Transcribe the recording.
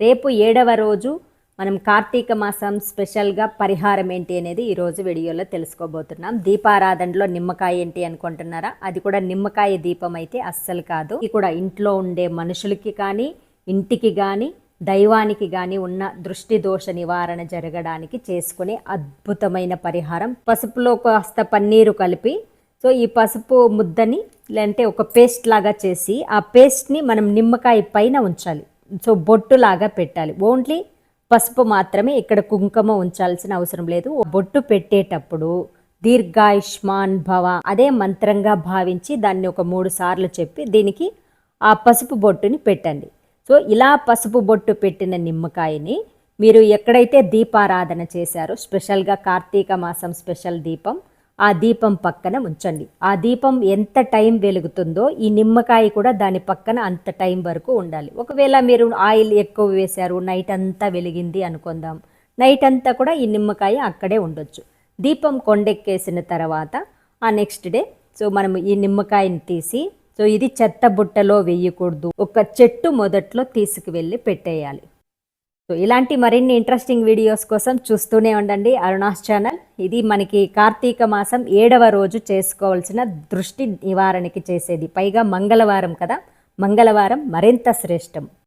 రేపు ఏడవ రోజు మనం కార్తీక మాసం స్పెషల్గా పరిహారం ఏంటి అనేది ఈరోజు వీడియోలో తెలుసుకోబోతున్నాం. దీపారాధనలో నిమ్మకాయ ఏంటి అనుకుంటున్నారా? అది కూడా నిమ్మకాయ దీపం అయితే అస్సలు కాదు. ఇది కూడా ఇంట్లో ఉండే మనుషులకి కానీ ఇంటికి కానీ దైవానికి కానీ ఉన్న దృష్టి దోష నివారణ జరగడానికి చేసుకునే అద్భుతమైన పరిహారం. పసుపులో కాస్త పన్నీరు కలిపి సో ఈ పసుపు ముద్దని లేదంటే ఒక పేస్ట్ లాగా చేసి ఆ పేస్ట్ని మనం నిమ్మకాయ పైన ఉంచాలి. సో బొట్టు లాగా పెట్టాలి. ఓన్లీ పసుపు మాత్రమే ఇక్కడ కుంకుమ ఉంచాల్సిన అవసరం లేదు. బొట్టు పెట్టేటప్పుడు దీర్ఘాయుష్మాన్ భవ అదే మంత్రంగా భావించి దాన్ని ఒక మూడు సార్లు చెప్పి దీనికి ఆ పసుపు బొట్టుని పెట్టండి. సో ఇలా పసుపు బొట్టు పెట్టిన నిమ్మకాయని మీరు ఎక్కడైతే దీపారాధన చేశారో స్పెషల్గా కార్తీక మాసం స్పెషల్ దీపం ఆ దీపం పక్కన ఉంచండి. ఆ దీపం ఎంత టైం వెలుగుతుందో ఈ నిమ్మకాయ కూడా దాని పక్కన అంత టైం వరకు ఉండాలి. ఒకవేళ మీరు ఆయిల్ ఎక్కువ వేశారు నైట్ అంతా వెలిగింది అనుకుందాం. నైట్ అంతా కూడా ఈ నిమ్మకాయ అక్కడే ఉండొచ్చు. దీపం కొండెక్కేసిన తర్వాత ఆ నెక్స్ట్ డే సో మనం ఈ నిమ్మకాయని తీసి సో ఇది చెత్త బుట్టలో వేయకూడదు. ఒక చెట్టు మొదట్లో తీసుకువెళ్ళి పెట్టేయాలి. సో ఇలాంటి మరిన్ని ఇంట్రెస్టింగ్ వీడియోస్ కోసం చూస్తూనే ఉండండి అరుణాస్ ఛానల్ ఇది మనకి కార్తీక మాసం ఏడవ రోజు చేసుకోవాల్సిన దృష్టి నివారణకి చేసేది. పైగా మంగళవారం కదా. మంగళవారం మరింత శ్రేష్టం.